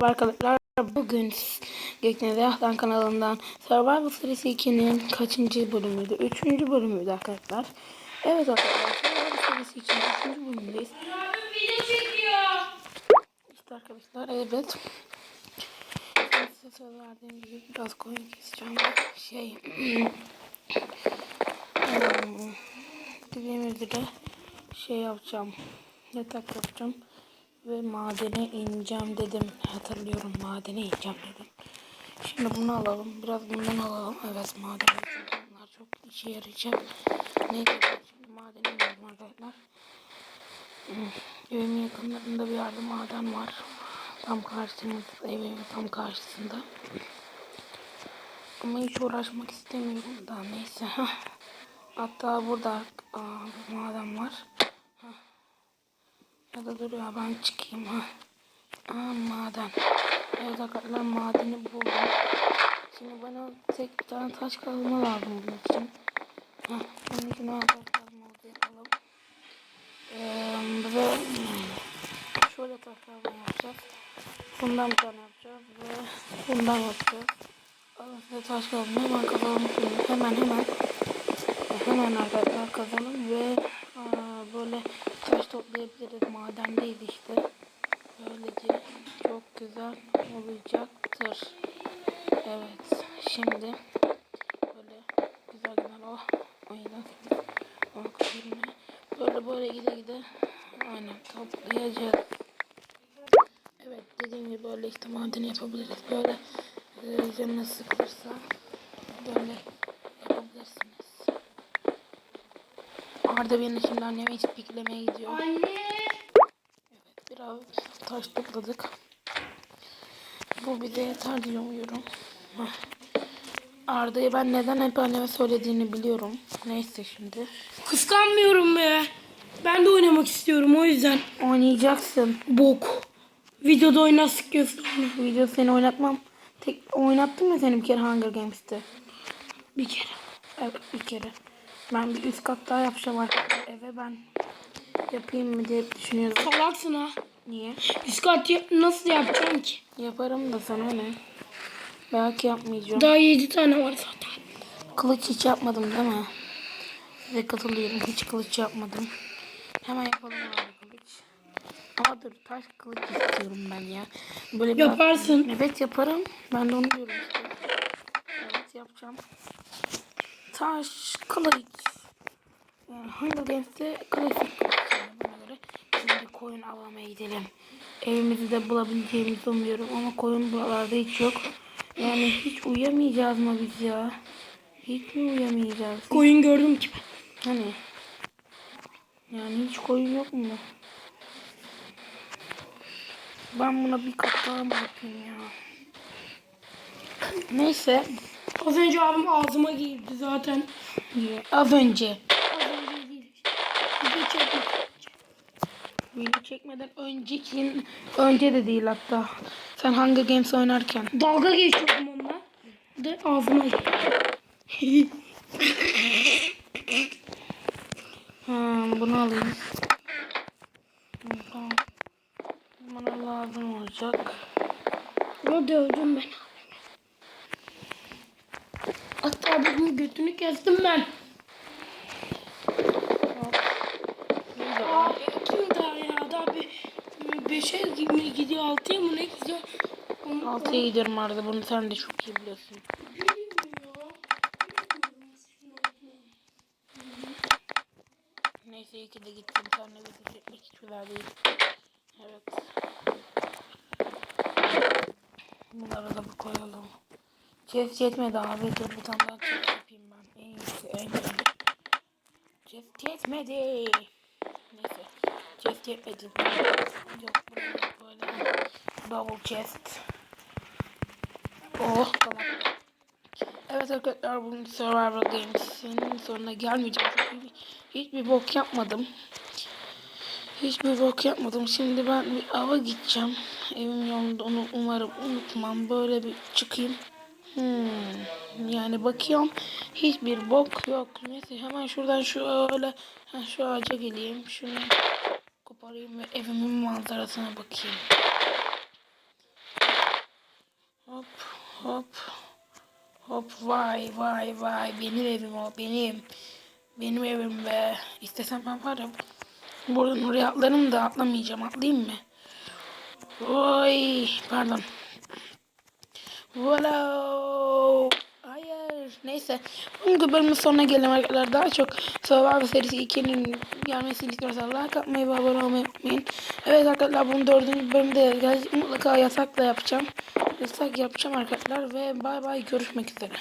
Merhaba arkadaşlar. Bugün Gökdeniz Yahdan kanalından Survivor serisi 2'nin kaçıncı bölümüydü? Üçüncü bölümüydü arkadaşlar. Evet arkadaşlar Survivor serisi 2'nin üçüncü bölümündeyiz. İşte arkadaşlar evet. Ben size söz verdiğim gibi biraz koyun keseceğim. Şey... hmm, Dediğimizde de şey yapacağım. Yatak yapacağım. Ve madene ineceğim dedim. Hatırlıyorum madene ineceğim dedim. Şimdi bunu alalım. Biraz bundan alalım. Evet maden ineceğim. Bunlar çok işe yarayacak. Neyse şimdi madene iniyorum arkadaşlar. Evimin yakınlarında bir yerde maden var. Tam karşımızda, evimin tam karşısında. Ama hiç uğraşmak istemiyorum da neyse. Hatta burada aa, bir maden var. Ya da dur ya ben çıkayım ha. Aa maden. Evet arkadaşlar madeni buldum. Şimdi bana tek bir tane taş kazma lazım bunun için. Heh, bunun için arkadaşlar modu yapalım. Ee, ve şöyle taş kazma yapacağız. Bundan bir tane yapacağız ve bundan yapacağız. Alın size taş kazma hemen kazalım şimdi. Hemen hemen. Hemen arkadaşlar kazalım ve aa, böyle taş toplayabiliriz. Madendeyiz işte. Böylece çok güzel olacaktır. Evet. Şimdi böyle güzel güzel oh oyundan kırmızı. böyle böyle gide gide aynen toplayacağız. Evet dediğim gibi böyle işte maden yapabiliriz. Böyle e, canınız sıkılırsa böyle yapabilirsiniz. Arda beni şimdi anneme hiç piklemeye gidiyor. Anne. Evet biraz taş topladık. Bu bize yeter diye umuyorum. Hah. Arda'yı ben neden hep anneme söylediğini biliyorum. Neyse şimdi. Kıskanmıyorum be. Ben de oynamak istiyorum o yüzden. Oynayacaksın. Bok. Videoda oyna sıkıyorsun. Video seni oynatmam. Tek oynattım mı seni bir kere Hunger Games'te? Bir kere. Evet bir kere. Ben bir üst kat daha yapacağım artık. Eve ben yapayım mı diye düşünüyorum. Salaksın ha. Niye? Üst kat ya- nasıl yapacağım ki? Yaparım da sana ne? Belki yapmayacağım. Daha 7 tane var zaten. Kılıç hiç yapmadım değil mi? Size katılıyorum. Hiç kılıç yapmadım. Hemen yapalım abi kılıç. Ama dur taş kılıç istiyorum ben ya. Böyle Yaparsın. Evet yaparım. Ben de onu diyorum işte. Evet yapacağım. Taş kılıç. Yani Hunger Games'te klasik kılıç. Şimdi koyun avlamaya gidelim. Evimizi de bulabileceğimizi umuyorum ama koyun buralarda hiç yok. Yani hiç uyuyamayacağız mı biz ya? Hiç mi uyuyamayacağız? Koyun gördüm ki ben. Hani? Yani hiç koyun yok mu? Ben buna bir kat daha mı yapayım ya? Neyse. Az önce abim ağzıma girdi zaten. Az önce. Az önce değil. Video çekmek. Video çekmeden önceki önce de değil hatta. Sen Hunger Games oynarken. Dalga geçiyordum onunla. De ağzıma. Hmm, bunu alayım. Tamam. Bana lazım olacak. Bunu dövdüm ben. Hatta bunun götünü kestim ben. 5'e mi gidiyor 6'ya mı ne gidiyor? 6'ya gidiyorum arada bunu sen de çok iyi biliyorsun. Neyse iyi ki de gittim. Sen de bir etmek hiç güzel değil. Evet. Bunları da bu koyalım. Chest yetmedi abi. Dur bir tane daha chest yapayım ben. En iyisi en iyisi. Chest yetmedi. Neyse. Chest yetmedi. Yok böyle. Double chest. Oh tamam. Evet arkadaşlar bugün Survivor Games'in sonuna gelmeyeceğim. Hiçbir bok yapmadım. Hiçbir bok yapmadım. Şimdi ben bir ava gideceğim. Evim yolunda onu umarım unutmam. Böyle bir çıkayım. Hmm. Yani bakıyorum. Hiçbir bok yok. Neyse hemen şuradan şöyle ha, şu ağaca geleyim. Şunu koparayım ve evimin manzarasına bakayım. Hop. Hop vay vay vay benim evim o benim. Benim evim be. İstesem ben varım. Buradan oraya atlarım da atlamayacağım. Atlayayım mı? Oy pardon. Wow. Neyse. Bu bölümün sonuna gelelim arkadaşlar. Daha çok Survivor serisi 2'nin gelmesini istiyorsanız like atmayı ve abone olmayı unutmayın. Evet arkadaşlar bunun dördüncü bölümde geleceğiz. Mutlaka yasakla yapacağım. Yasak yapacağım arkadaşlar ve bay bay görüşmek üzere.